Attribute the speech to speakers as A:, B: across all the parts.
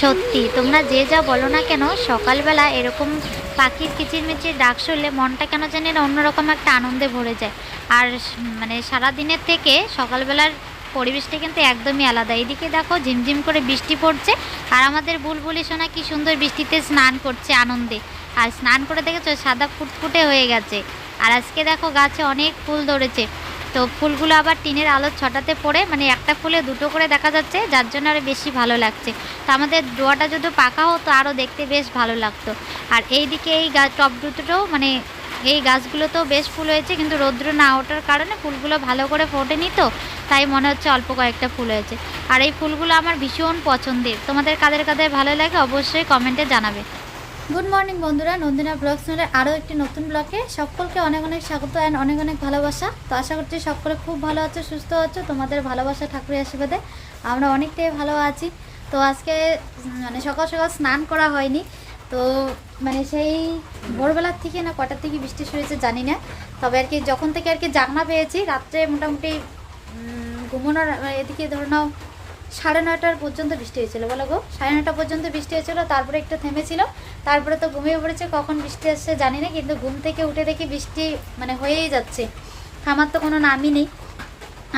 A: সত্যি, তোমরা যে যা বলো না কেন, সকালবেলা এরকম পাখির কিচিরমিচির ডাক শুনলে মনটা কেন জানি না অন্যরকম একটা আনন্দে ভরে যায়। আর মানে সারা দিনের থেকে সকালবেলার পরিবেশটা কিন্তু একদমই আলাদা। এদিকে দেখো ঝিমঝিম করে বৃষ্টি পড়ছে, আর আমাদের বুলবুলি সোনা কি সুন্দর বৃষ্টিতে স্নান করছে আনন্দে। আর স্নান করে দেখেছ, সাদা ফুটফুটে হয়ে গেছে। আর আজকে দেখো গাছে অনেক ফুল ধরেছে। তো ফুলগুলো আবার টিনের আলোর ছটাতে পড়ে মানে একটা ফুলে দুটো করে দেখা যাচ্ছে, যার জন্য আরও বেশি ভালো লাগছে। তো আমাদের ডোয়াটা যদি পাকা হতো আরও দেখতে বেশ ভালো লাগতো। আর এই দিকে এই গাছ টব দুটোও মানে এই গাছগুলোতেও বেশ ফুল হয়েছে, কিন্তু রৌদ্র না ওঠার কারণে ফুলগুলো ভালো করে ফোটেনি তো, তাই মনে হচ্ছে অল্প কয়েকটা ফুল হয়েছে। আর এই ফুলগুলো আমার ভীষণ পছন্দের। তোমাদের কাদের কাদের ভালো লাগে অবশ্যই কমেন্টে জানাবে।
B: গুড মর্নিং বন্ধুরা। নন্দিনা ব্লগ চ্যানেলের আরও একটি নতুন ব্লগে সকলকে অনেক অনেক স্বাগত অ্যান্ড অনেক অনেক ভালোবাসা। তো আশা করছি সকলে খুব ভালো আছো, সুস্থ আছো। তোমাদের ভালোবাসা ঠাকুরের আশীর্বাদে আমরা অনেকটাই ভালো আছি। তো আজকে মানে সকাল সকাল স্নান করা হয়নি। তো মানে সেই ভোরবেলার থেকে না কটার থেকে বৃষ্টি শুরু জানি না। তবে আর কি যখন থেকে আর কি জাগনা পেয়েছি, রাত্রে মোটামুটি ঘুমানোর, এদিকে ধরে নাও সাড়ে নয়টার পর্যন্ত বৃষ্টি হয়েছিল। বলো গো, সাড়ে নয়টা পর্যন্ত বৃষ্টি হয়েছিল, তারপরে একটু থেমেছিল, তারপরে তো ঘুমিয়ে পড়েছে, কখন বৃষ্টি আসছে জানি না, কিন্তু ঘুম থেকে উঠে দেখি বৃষ্টি মানে হয়েই যাচ্ছে। থামার তো কোনো নামই নেই।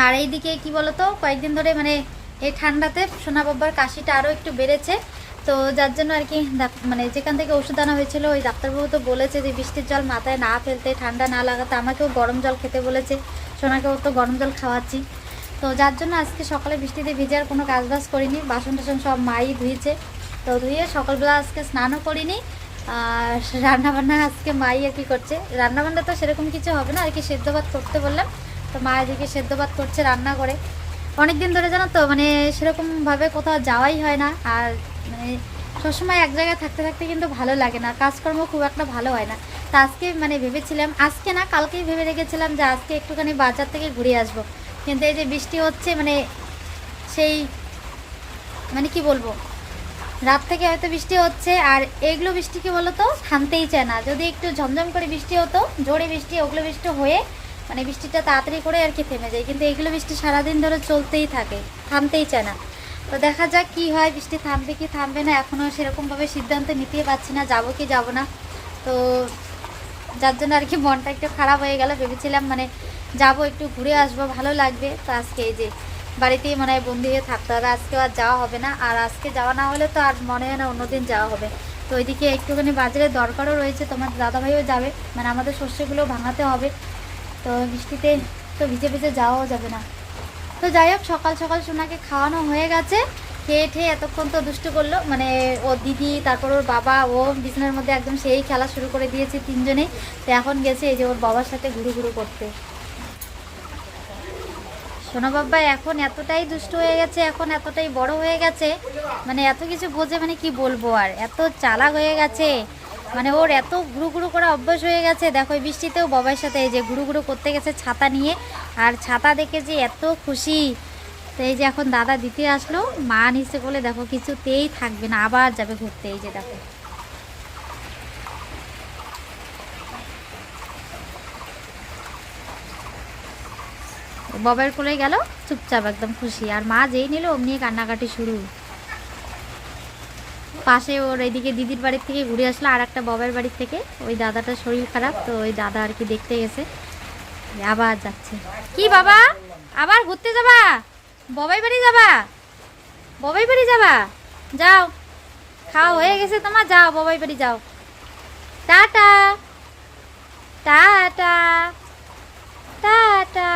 B: আর এইদিকে কি বলতো, কয়েকদিন ধরে মানে এই ঠান্ডাতে সোনা বাবার কাশিটা আরও একটু বেড়েছে, তো যার জন্য আর কি মানে যেখান থেকে ওষুধ আনা হয়েছিল, ওই ডাক্তারবাবু তো বলেছে যে বৃষ্টির জল মাথায় না ফেলতে, ঠান্ডা না লাগাতে, আমাকেও গরম জল খেতে বলেছে, সোনাকেও তো গরম জল খাওয়াচ্ছি। তো যার জন্য আজকে সকালে বৃষ্টিতে ভিজার কোনো কাজ বাজ করিনি, বাসন টাসন সব মাই ধুয়েছে। তো ধুয়ে সকালবেলা আজকে স্নানও করিনি। আর রান্নাবান্না আজকে মাই আর কি করছে? রান্নাবান্না তো সেরকম কিছু হবে না, আর কি সেদ্ধ ভাত করতে বললাম। তো মা এদিকে সেদ্ধ ভাত করছে, রান্না করে। অনেক দিন ধরে জানো তো মানে সেরকমভাবে কোথাও যাওয়াই হয় না। আর মানে সবসময় এক জায়গায় থাকতে থাকতে কিন্তু ভালো লাগে না, কাজকর্ম খুব একটা ভালো হয় না। তা আজকে মানে ভেবেছিলাম, আজকে না, কালকেই ভেবে রেখেছিলাম যে আজকে একটুখানি বাজার থেকে ঘুরে আসব। কিন্তু এই যে বৃষ্টি হচ্ছে মানে সেই মানে কি বলব? রাত থেকে হয়তো বৃষ্টি হচ্ছে, আর এগুলো বৃষ্টি কি বলতো থামতেই চায় না। যদি একটু ঝমঝম করে বৃষ্টি হতো, জোরে বৃষ্টি, ওগুলো বৃষ্টি হয়ে মানে বৃষ্টিটা তাড়াতাড়ি করে আর কি থেমে যায়। কিন্তু এগুলো বৃষ্টি সারাদিন ধরে চলতেই থাকে, থামতেই চায় না। তো দেখা যাক কি হয়, বৃষ্টি থামবে কি থামবে না এখনও সেরকমভাবে সিদ্ধান্ত নিতেই পারছি না, যাব কি যাব না। তো যার জন্য আর কি মনটা একটু খারাপ হয়ে গেল, ভেবেছিলাম মানে যাব, একটু ঘুরে আসব, ভালো লাগবে। তো আজকে এই যে বাড়িতেই মনে হয় বন্দি হয়ে থাকতে হবে। আজকে আর যাওয়া হবে না। আর আজকে যাওয়া না হলে তো আর মনে হয় না অন্যদিন যাওয়া হবে। তো ওইদিকে একটুখানি বাজারে দরকারও রয়েছে। তোমার দাদাভাইও যাবে। মানে আমাদের শস্যগুলো ভাঙাতে হবে। তো বৃষ্টিতে তো ভিজে ভিজে যাওয়াও যাবে না। তো যাই হোক, সকাল সকাল সোনাকে খাওয়ানো হয়ে গেছে। খেয়ে ঠেয়ে এতক্ষণ তো দুষ্টু করল। মানে ও দিদি, তারপর ওর বাবা, ও বিছানার মধ্যে একদম সেই খেলা শুরু করে দিয়েছে তিনজনেই। তো এখন গেছে এই যে ওর বাবার সাথে ঘুরু ঘুরু করতে। সোনা বাবা এখন এতটাই দুষ্ট হয়ে গেছে, এখন এতটাই বড় হয়ে গেছে মানে এত কিছু বোঝে মানে কি বলব আর, এত চালাক হয়ে গেছে মানে ওর এত ঘুরু ঘুরু করা অভ্যাস হয়ে গেছে। দেখো বৃষ্টিতেও বাবার সাথে এই যে ঘুরু ঘুরু করতে গেছে ছাতা নিয়ে, আর ছাতা দেখে যে এত খুশি। তো এই যে এখন দাদা দিতে আসলো, মা নিচে বলে, দেখো, কিছুতেই থাকবে না, আবার যাবে ঘুরতে। এই যে দেখো। ববের কোলে গেল, চুপচাপ একদম খুশি। আর মা যেই নিল, অমনি কান্নাকাটি শুরু। পাশে ওর এইদিকে দিদির বাড়ির থেকে ঘুরে আসলো আর একটা ববের বাড়ির থেকে। ওই দাদাটার শরীর খারাপ, তো ওই দাদা আর কি দেখতে গেছে। আবার যাচ্ছে। কি বাবা? আবার ঘুরতে যাবা? ববাই বাড়ি যাবা? ববাই বাড়ি যাবা? যাও। খাওয়া হয়ে গেছে তোমার, যাও ববাই বাড়ি যাও টাটা টাটা টাটা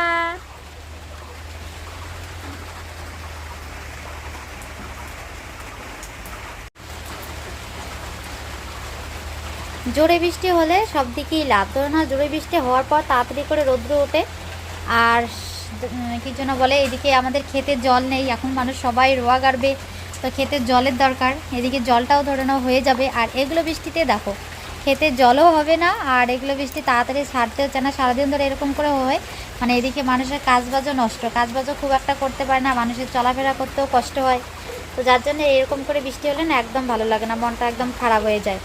B: জোরে বৃষ্টি হলে সব দিকেই লাভ। ধরো না, জোরে বৃষ্টি হওয়ার পর তাড়াতাড়ি করে রৌদ্র ওঠে। আর কি জন্য বলে, এদিকে আমাদের খেতে জল নেই, এখন মানুষ সবাই রোয়া গাড়বে। তো খেতে জলের দরকার, এদিকে জলটাও ধরে নাও হয়ে যাবে। আর এগুলো বৃষ্টিতে দেখো খেতে জলও হবে না, আর এগুলো বৃষ্টি তাড়াতাড়ি ছাড়তে হচ্ছে না। সারাদিন ধরে এরকম করে হয় মানে এদিকে মানুষের কাজবাজও নষ্ট, কাজবাজও খুব একটা করতে পারে না, মানুষের চলাফেরা করতেও কষ্ট হয়। তো যার জন্য এরকম করে বৃষ্টি হলে না একদম ভালো লাগে না, মনটা একদম খারাপ হয়ে যায়।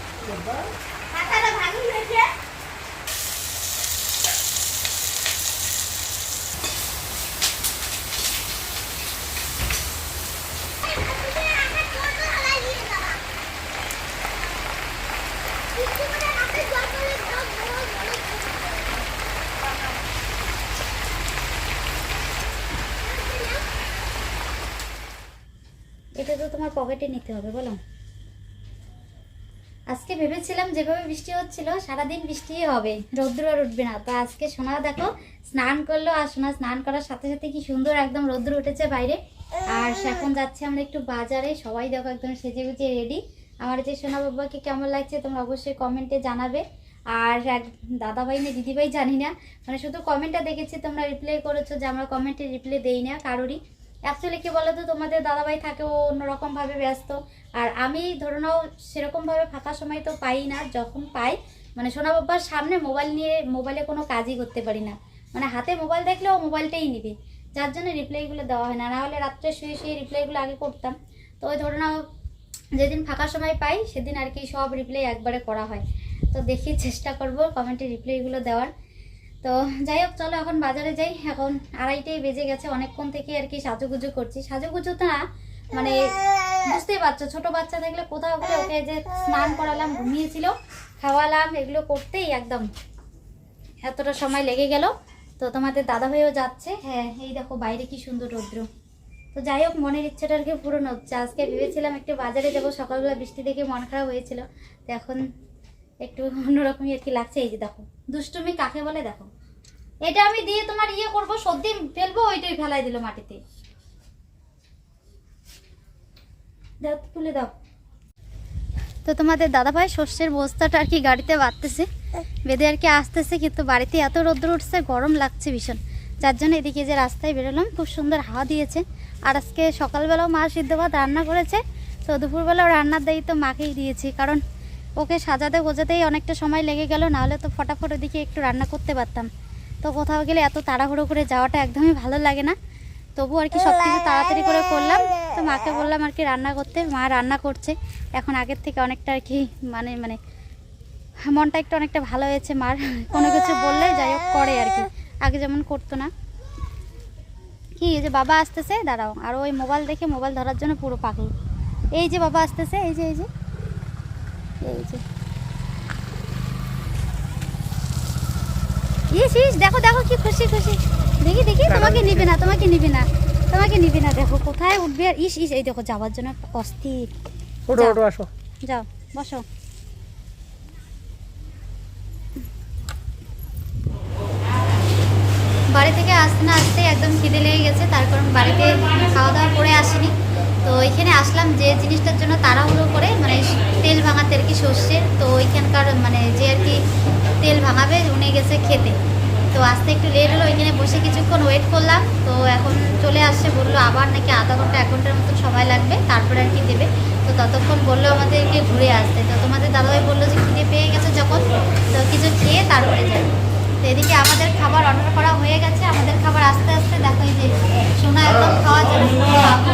B: এটা তো তোমার পকেটে নিতে হবে, বলো। আজকে ভেবেছিলাম যেভাবে বৃষ্টি হচ্ছিল, সারাদিন বৃষ্টি হবে, রৌদ্র আর উঠবে না। তো আজকে সোনা দেখো, স্নান করল, আর সোনা স্নান করার সাথে সাথে কি সুন্দর একদম রৌদ্র উঠেছে বাইরে। আর এখন যাচ্ছে আমরা একটু বাজারে, সবাই দেখো একদম সেজে গুজে রেডি আমার যে সোনা বাবাকে কেমন লাগছে তোমরা অবশ্যই কমেন্টে জানাবে। আর এক দাদাভাই না দিদিভাই জানি না মানে শুধু কমেন্টটা দেখেছি, তোমরা রিপ্লাই করেছ যে আমরা কমেন্টে রিপ্লাই দেই না কারোরই। অ্যাকচুয়ালি কি বলো তো তোমাদের দাদাভাই থাকে, ও অন্যরকমভাবে ব্যস্ত। আর আমি, ধরে নাও, সেরকমভাবে ফাঁকা সময় তো পাই না। যখন পাই মানে সোনা বাবার সামনে মোবাইল নিয়ে, মোবাইলে কোনো কাজই করতে পারি না। মানে হাতে মোবাইল দেখলে ও মোবাইলটাই নিবে। যার জন্য রিপ্লাইগুলো দেওয়া হয় না। নাহলে রাত্রে শুয়ে শুয়ে রিপ্লাইগুলো আগে করতাম। তো ওই ধরে নাও, যেদিন ফাঁকা সময় পাই, সেদিন আর কি সব রিপ্লাই একবারে করা হয়। তো দেখি, চেষ্টা করব কমেন্টে রিপ্লাইগুলো দেওয়ার। তো যাই হোক চলো এখন বাজারে যাই। এখন আড়াইটাই বেজে গেছে, অনেকক্ষণ থেকে আর কি সাজুগুজু করছি। সাজুগুজু তো না মানে বুঝতেই পারছ, ছোট বাচ্চা থাকলে কোথাও গেলে ওকে যে স্নান করালাম, ঘুমিয়েছিল, খাওয়ালাম, এগুলো করতেই একদম এতটা সময় লেগে গেল। তো তোমাদের দাদা ভাইও যাচ্ছে। হ্যাঁ এই দেখো বাইরে কি সুন্দর রৌদ্র। তো যাই হোক মনের ইচ্ছাটা আর কি পূরণ হচ্ছে। আজকে ভেবেছিলাম একটু বাজারে যাব, সকালবেলা বৃষ্টি দেখে মন খারাপ হয়েছিল। তো এখন একটু অন্যরকমই আর কি লাগছে, এই যে দেখো। দুষ্টুমি কাকে বলে দেখো? এটা আমি দিয়ে তোমার ইয়ে করব সর্দি ফেলব, ওইটাই ফেলাই দিল মাটিতে। তুলে দাও। তো তোমাদের দাদাভাই শস্যের বস্তাটা আর কি গাড়িতে বাঁধতেছে। বেঁধে আর কি আসতেছে, কিন্তু বাড়িতে এত রোদ্র উঠছে, গরম লাগছে ভীষণ। যার জন্য এদিকে যে রাস্তায় বেরোলাম, খুব সুন্দর হাওয়া দিয়েছে। আর আজকে সকালবেলাও মা সিদ্ধ ভাত রান্না করেছে, তো দুপুরবেলাও রান্নার দায়িত্ব মাকেই দিয়েছি, কারণ ওকে সাজাতে গোজাতেই অনেকটা সময় লেগে গেল, নাহলে তো ফটাফট ওদিকে একটু রান্না করতে পারতাম। তো কোথাও গেলে এত তাড়াহুড়ো করে যাওয়াটা একদমই ভালো লাগে না। তবু আর কি সব কিছু তাড়াতাড়ি করে করলাম। তো মাকে বললাম আর কি রান্না করতে, মা রান্না করছে। এখন আগের থেকে অনেকটা আর কি মানে মানে মনটা একটু অনেকটা ভালো হয়েছে মার। কোনো কিছু বললে যাই হোক করে আর কি। আগে যেমন করতো না। কি যে বাবা আসতেছে? দাঁড়াও। আর ওই মোবাইল দেখে মোবাইল ধরার জন্য পুরো পাগল। এই যে বাবা আসতেছে, এই যে এই যে। এই যে ইস ইস দেখো দেখো কি খুশি খুশি। দেখি দেখি তোমাকে নিবে না তোমাকে নিবে না তোমাকে নিবে না দেখো কোথায় উঠবে আর ইস ইস এই দেখো যাওয়ার জন্য অস্থির।
C: আসো।
B: যাও বসো। বাড়ি থেকে আসতে না আসতে একদম খিদে লেগে গেছে তার কারণ বাড়িতে খাওয়া দাওয়া করে আসিনি। তো এখানে আসলাম যে জিনিসটার জন্য তাড়াহুড়ো করে মানে তেল ভাঙাতে আর কি সর্ষের তো ওইখানকার মানে যে আর কি তেল ভাঙাবে উনি গেছে খেতে। তো আসতে একটু লেট হলো, ওইখানে বসে কিছুক্ষণ ওয়েট করলাম, তো এখন চলে আসছে, বলল আবার নাকি আধা ঘণ্টা, এক ঘণ্টার মতন সময় লাগবে, তারপরে আর কি দেবে। তো ততক্ষণ বলল আমাদেরকে ঘুরে আসতে। তো তোমাদের দাদাভাই বলল যে খিদে পেয়ে গেছে যখন, তো কিছু খেয়ে তারপরে যাবে তো এদিকে আমাদের খাবার অর্ডার করা হয়ে গেছে, আমাদের খাবার আস্তে আস্তে দেখো যে সোনা একদম খাওয়া। তো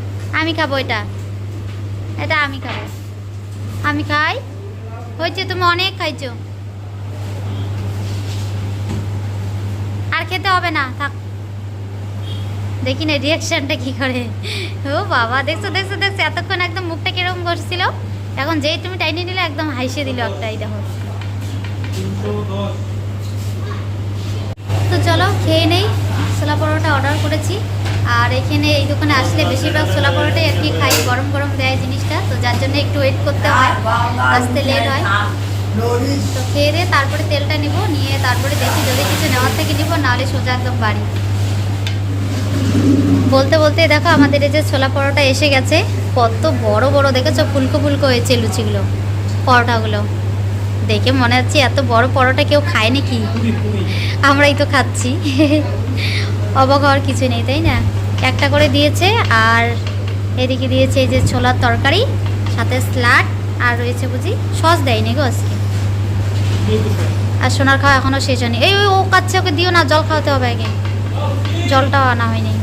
B: আমি খাব এটা। এটা আমি খাব। আমি খাই? হয়েছে, তুমি অনেক খাইছো। আর খেতে হবে না, থাক। দেখি না রিয়াকশনটা কী করে। ও বাবা, দেখছ দেখছ দেখছ, এতক্ষণ একদম মুখটা কীরকম করছিল? এখন যেই তুমি টাইনে নিলে, একদম হাইসে দিল একটাই দেখো। তো চলো, খেয়ে নেই। ছোলা পরোটা অর্ডার করেছি। আর এখানে এই দোকানে আসলে বেশিরভাগ ছোলা পরোটাই আর কি খাই গরম গরম দেয় জিনিসটা তো যার জন্য একটু ওয়েট করতে হয় আসতে লেট হয়। তো খেয়ে দিয়ে তারপরে তেলটা নিব নিয়ে তারপরে দেখি যদি কিছু নেওয়ার থেকে নিব নাহলে সোজা একদম বাড়ি। বলতে বলতে দেখো আমাদের এই যে ছোলা পরোটা এসে গেছে কত বড় বড় দেখেছ? ফুলকো ফুলকো হয়েছে লুচিগুলো পরোটাগুলো। দেখে মনে হচ্ছে এত বড় পরোটা কেউ খায় নাকি আমরাই তো খাচ্ছি। অবাক হওয়ার কিছু নেই, তাই না? একটা করে দিয়েছে, আর এদিকে দিয়েছে এই যে ছোলার তরকারি, সাথে স্লাড, আর রয়েছে বুঝি সস দেয়নি গো আজকে। আর সোনার খাওয়া এখনও শেষ হয়নি। এই ও কাচ্ছে ওকে দিও না, জল খাওয়াতে হবে আগে। জলটাও আনা হয়নি।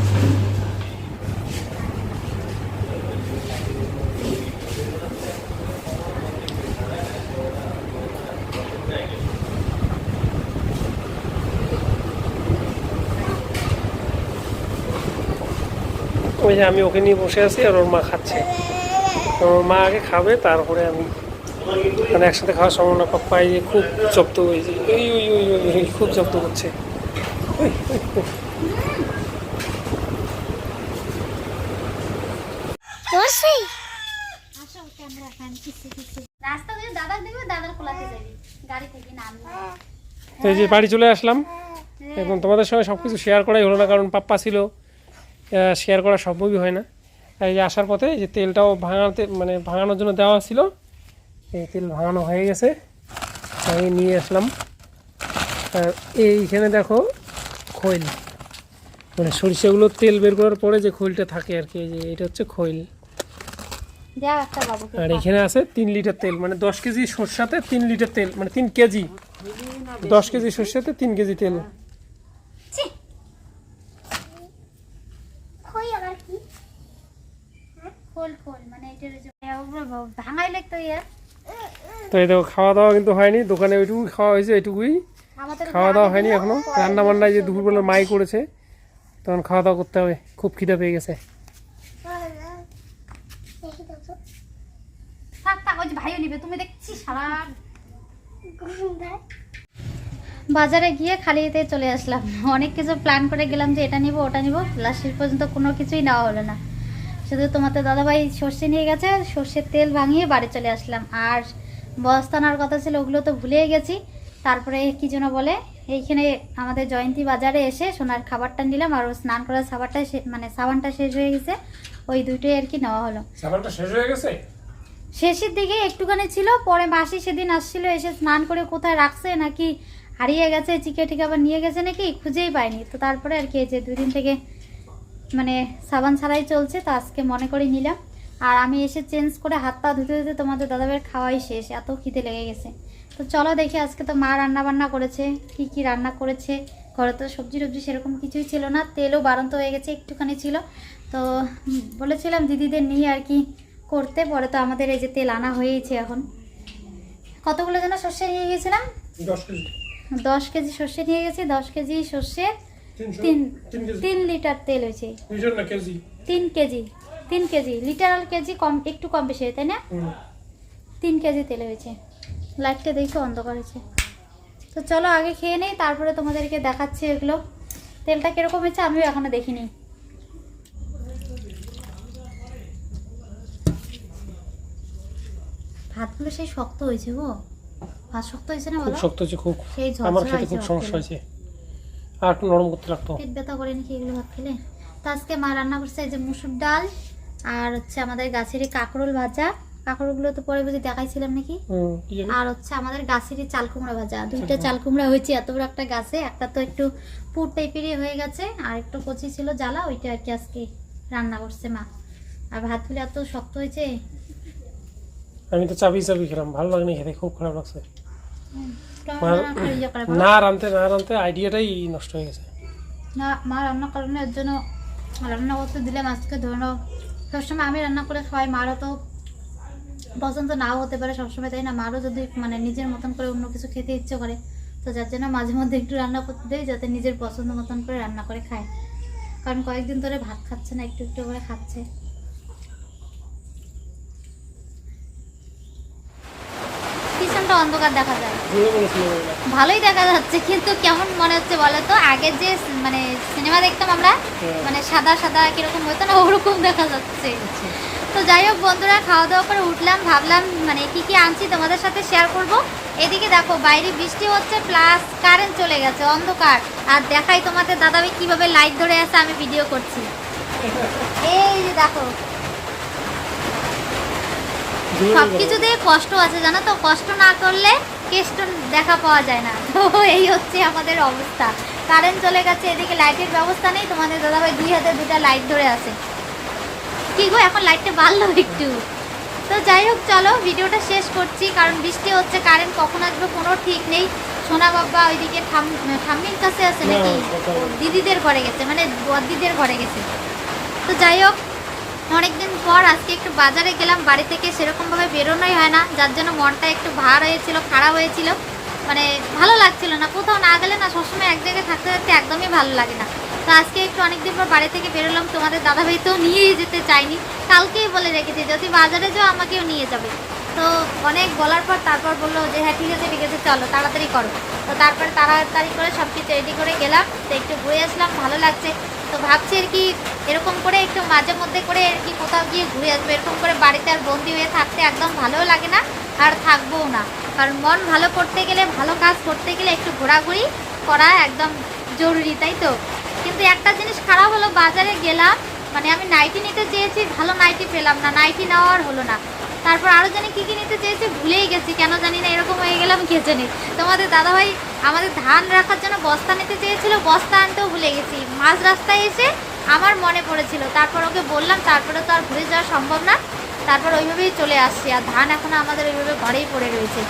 C: ওই যে আমি ওকে নিয়ে বসে আছি আর ওর মা খাচ্ছে। ওর মা আগে খাবে তারপরে আমি। মানে একসাথে খাওয়ার সম্ভাবনা পাপ্পা এই যে খুব জব্দ হয়েছে ওই ওই ওই ওই ওই খুব জব্দ করছে। এই যে বাড়ি চলে আসলাম। এখন তোমাদের সঙ্গে সব কিছু শেয়ার করাই হলো না কারণ পাপ্পা ছিল। শেয়ার করা সম্ভবই হয় না। এই যে আসার পথে যে তেলটাও ভাঙাতে মানে ভাঙানোর জন্য দেওয়া ছিল এই তেল ভাঙানো হয়ে গেছে। আমি নিয়ে আসলাম। আর এইখানে দেখো খৈল। মানে সরিষাগুলো তেল বের করার পরে যে খৈলটা থাকে আর কি যে এটা হচ্ছে খৈল। আর এখানে আছে তিন লিটার তেল মানে দশ কেজি সরষাতে তিন লিটার তেল মানে তিন কেজি। দশ কেজি সরষাতে তিন কেজি তেল
B: খই আবার কি মানে এটার যে ভাঙাইলে তো
C: তো এই দেখো খাওয়া দাওয়া কিন্তু হয়নি দোকানে ওইটুকুই খাওয়া হয়েছে খাওয়া দাওয়া হয়নি এখনও। রান্না বান্নায় যে দুপুরবেলা মাই করেছে তখন খাওয়া দাওয়া করতে হবে খুব খিদে পেয়ে গেছে।
B: বাজারে গিয়ে খালি এতে চলে আসলাম। অনেক কিছু প্ল্যান করে গেলাম যে এটা নিব ওটা নিব লাস্টের পর্যন্ত কোনো কিছুই নেওয়া হলো না। শুধু তোমাদের দাদাভাই সর্ষে নিয়ে গেছে সর্ষের তেল ভাঙিয়ে বাড়ি চলে আসলাম। আর বস্তানার কথা ছিল ওগুলো তো ভুলেই গেছি। তারপরে কি যেন বলে এইখানে আমাদের জয়ন্তী বাজারে এসে সোনার খাবারটা নিলাম আর স্নান করার সাবারটা মানে সাবানটা শেষ হয়ে গেছে। ওই দুটোই আর কি নেওয়া হলো।
C: সাবানটা শেষ হয়ে গেছে?
B: শেষের দিকে একটুখানি ছিল পরে মাসি সেদিন আসছিল এসে স্নান করে কোথায় রাখছে নাকি হারিয়ে গেছে চিকে টিকে আবার নিয়ে গেছে নাকি খুঁজেই পাইনি। তো তারপরে আর কি এই যে দুদিন থেকে মানে সাবান ছাড়াই চলছে তো আজকে মনে করে নিলাম। আর আমি এসে চেঞ্জ করে হাত পা ধুতে ধুতে তোমাদের দাদাবের খাওয়াই শেষ এত খিদে লেগে গেছে। তো চলো দেখি আজকে তো মা রান্না বান্না করেছে কি কি রান্না করেছে। ঘরে তো সবজি টবজি সেরকম কিছুই ছিল না তেলও বাড়ন্ত হয়ে গেছে একটুখানি ছিল। তো বলেছিলাম দিদিদের নিয়ে আর কি করতে পরে তো আমাদের এই যে তেল আনা হয়েইছে এখন। কতগুলো যেন সর্ষে নিয়ে গেছিলাম?
C: দশ কেজি।
B: দশ কেজি সর্ষে নিয়ে গেছি দশ কেজি সর্ষে তিন তিন লিটার তেল হয়েছে। তিন কেজি। তিন কেজি। লিটার আর কেজি কম একটু কম বেশি তাই না? তিন কেজি তেল হয়েছে। লাইটটা দেখে অন্ধকার হয়েছে। তো চলো আগে খেয়ে নেই তারপরে তোমাদেরকে দেখাচ্ছি এগুলো। তেলটা কীরকম হয়েছে আমিও এখনও দেখিনি। ভাতগুলো সেই শক্ত হয়েছে গো। ভাত শক্ত হয়েছে না
C: খুব শক্ত হচ্ছে খুব আমার খেতে খুব সমস্যা হয়েছে। আর একটু নরম করতে লাগতো।
B: পেট ব্যথা করে নাকি এগুলো ভাত খেলে? তো আজকে মা রান্না করছে এই যে মুসুর ডাল আর হচ্ছে আমাদের গাছেরই কাঁকরোল ভাজা। কাঁকরোলগুলো তো পরে বুঝি দেখাইছিলাম নাকি? আর হচ্ছে আমাদের গাছেরই চাল কুমড়া ভাজা। দুইটা চাল কুমড়া হয়েছে এত বড় একটা গাছে। একটা তো একটু পুর টাইপেরই হয়ে গেছে আর একটু কচি ছিল জ্বালা ওইটা আর কি আজকে রান্না করছে মা। আর ভাতগুলো এত শক্ত হয়েছে।
C: আমি তো চাবি চাবি খেলাম ভালো লাগেনি খেতে খুব খারাপ লাগছে।
B: ইয়ে?
C: না রানতে না রানতে আইডিয়াটাই নষ্ট হয়ে গেছে।
B: না মা রান্না করেন এর জন্য রান্না করতে দিলাম আজকে ধরে সবসময় আমি রান্না করে খাওয়াই মারও তো পছন্দ নাও হতে পারে সবসময় তাই না? মারও যদি মানে নিজের মতন করে অন্য কিছু খেতে ইচ্ছে করে তো যার জন্য মাঝে মধ্যে একটু রান্না করতে দেয় যাতে নিজের পছন্দ মতন করে রান্না করে খায়। কারণ কয়েকদিন ধরে ভাত খাচ্ছে না একটু একটু করে খাচ্ছে। পিছনটা অন্ধকার দেখা যায়। ভালোই দেখা যাচ্ছে কিন্তু কেমন মনে হচ্ছে বলো তো আগে যে মানে সিনেমা দেখতাম আমরা
C: হ্যাঁ।
B: মানে সাদা সাদা কীরকম হতো না ওরকম দেখা যাচ্ছে। তো যাই হোক বন্ধুরা খাওয়া দাওয়া করে উঠলাম ভাবলাম মানে কি কি আনছি তোমাদের সাথে শেয়ার করব। এদিকে দেখো বাইরে বৃষ্টি হচ্ছে প্লাস কারেন্ট চলে গেছে অন্ধকার। আর দেখাই তোমাদের দাদাভাই কীভাবে লাইট ধরে আছে আমি ভিডিও করছি। এই যে দেখো সব কষ্ট আছে জানো তো? কষ্ট না করলে কেষ্ট দেখা পাওয়া যায় না। তো এই হচ্ছে আমাদের অবস্থা। কারেন্ট চলে গেছে এদিকে লাইটের ব্যবস্থা নেই। তোমাদের দাদাভাই দুই হাতে দুটা লাইট ধরে আছে। কি গো এখন লাইটটা বাড়লো একটু? তো যাই হোক চলো ভিডিওটা শেষ করছি। কারণ বৃষ্টি হচ্ছে কারেন্ট কখন আসবে কোনো ঠিক নেই। সোনা বাবা ওইদিকে ঠাম- ঠাম্মির কাছে আছে নাকি?
C: না, কোথাও
B: ও দিদিদের ঘরে গেছে মানে বদিদের ঘরে গেছে। তো যাই হোক অনেকদিন পর আজকে একটু বাজারে গেলাম, বাড়ি থেকে সেরকমভাবে বেরোনোই হয় না। যার জন্য মনটা একটু ভার হয়েছিল খারাপ হয়েছিল। মানে ভালো লাগছিল না। কোথাও না গেলে না সবসময় এক জায়গায় থাকতে থাকতে একদমই ভালো লাগে না। তো আজকে একটু অনেকদিন পর বাড়ি থেকে বেরোলাম। তোমাদের দাদাভাই তো নিয়েই যেতে চাইনি। কালকেই বলে রেখেছি, যদি বাজারে যাও আমাকেও নিয়ে যাবে। তো অনেক বলার পর তারপর বলল যে হ্যাঁ ঠিক আছে ঠিক আছে, চলো, তাড়াতাড়ি করো। তো তারপরে তাড়াতাড়ি করে সব কিছু রেডি করে গেলাম। তো একটু ঘুরে আসলাম, ভালো লাগছে। তো ভাবছি আর কি এরকম করে একটু মাঝে মধ্যে করে আর কি কোথাও গিয়ে ঘুরে আসব। এরকম করে বাড়িতে আর বন্দি হয়ে থাকতে একদম ভালোও লাগে না, আর থাকবোও না। কারণ মন ভালো করতে গেলে, ভালো কাজ করতে গেলে একটু ঘোরাঘুরি করা একদম জরুরি, তাই তো? কিন্তু একটা জিনিস খারাপ হলো, বাজারে গেলাম মানে আমি নাইটি নিতে চেয়েছি, ভালো নাইটি পেলাম না, নাইটি নেওয়ার হলো না। তারপর আরও জানি কী কী নিতে চেয়েছি, ভুলেই গেছি, কেন জানি না, এরকম হয়ে গেলাম, কে জানি? তোমাদের দাদাভাই আমাদের ধান রাখার জন্য বস্তা নিতে চেয়েছিল বস্তা আনতেও ভুলে গেছি। মাঝ রাস্তায় এসে আমার মনে পড়েছিল। তারপর ওকে বললাম তারপরে তো আর ঘুরে যাওয়া সম্ভব না। তারপর ওইভাবেই চলে আসছি আর ধান এখন আমাদের ওইভাবে ঘরেই পড়ে রয়েছে।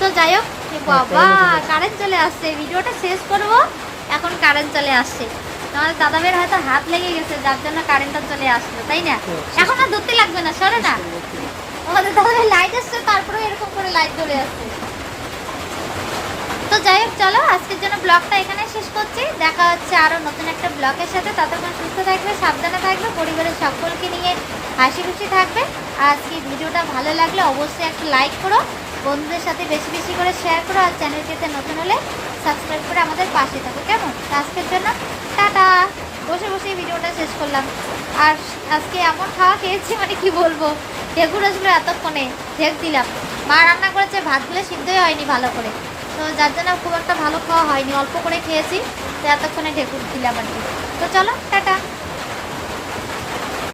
B: তো যাই হোক এ বাবা কারেন্ট চলে আসছে। ভিডিওটা শেষ করব এখন কারেন্ট চলে আসছে। তোমাদের দাদাবের হয়তো হাত লেগে গেছে যার জন্য কারেন্টটা চলে আসলো তাই না? এখন আর ধরতে লাগবে না সরে না। আমাদের দাদাবের লাইট আসছে তারপরে এরকম করে লাইট চলে আসছে। তো যাই হোক, চলো, আজকের জন্য ব্লগটা এখানে শেষ করছি। দেখা হচ্ছে আরও নতুন একটা ব্লগের সাথে। ততক্ষণ সুস্থ থাকবে, সাবধানে থাকবে, পরিবারের সকলকে নিয়ে হাসি খুশি থাকবে। আর আজকে ভিডিওটা ভালো লাগলে অবশ্যই একটা লাইক করো, বন্ধুদের সাথে বেশি বেশি করে শেয়ার করো, আর চ্যানেলটিতে নতুন হলে সাবস্ক্রাইব করে আমাদের পাশে থাকো। কেমন? আজকের জন্য টাটা। বসে বসেই ভিডিওটা শেষ করলাম। আর আজকে এমন খাওয়া খেয়েছি মানে কি বলব? ঢেকুর আসলো এতক্ষণে, ঢেক দিলাম। মা রান্না করেছে, ভাতগুলো সিদ্ধই হয়নি ভালো করে। তো যার জন্য খুব একটা ভালো খাওয়া হয়নি। অল্প করে খেয়েছি, তো এতক্ষণে ঢেকুর দিলাম আর কি। তো চলো, টাটা।